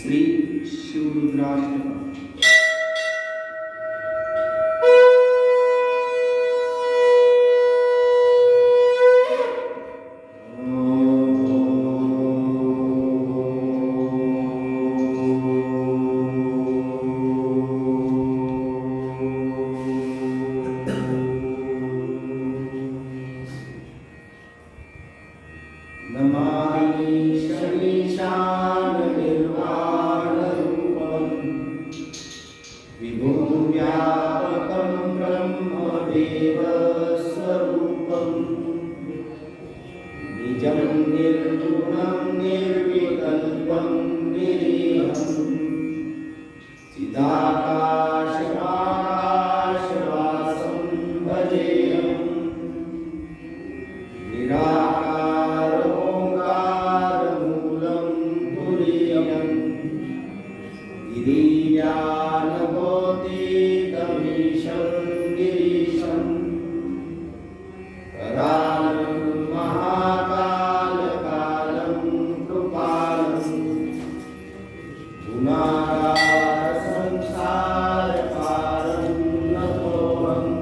श्री शिवरुद्राष्टकम। नमामि शमीशाननिर्वाणरूपम् ब्रह्मदेवस्वरूपम् निजं निर्गुणं निर्विकल्पं ेषन् महाकालकालं कृपालम्। पुमाकार संसारपालं न पोरम्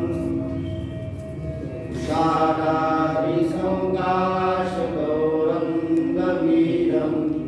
कारिसंगाशगौरं न वीरम्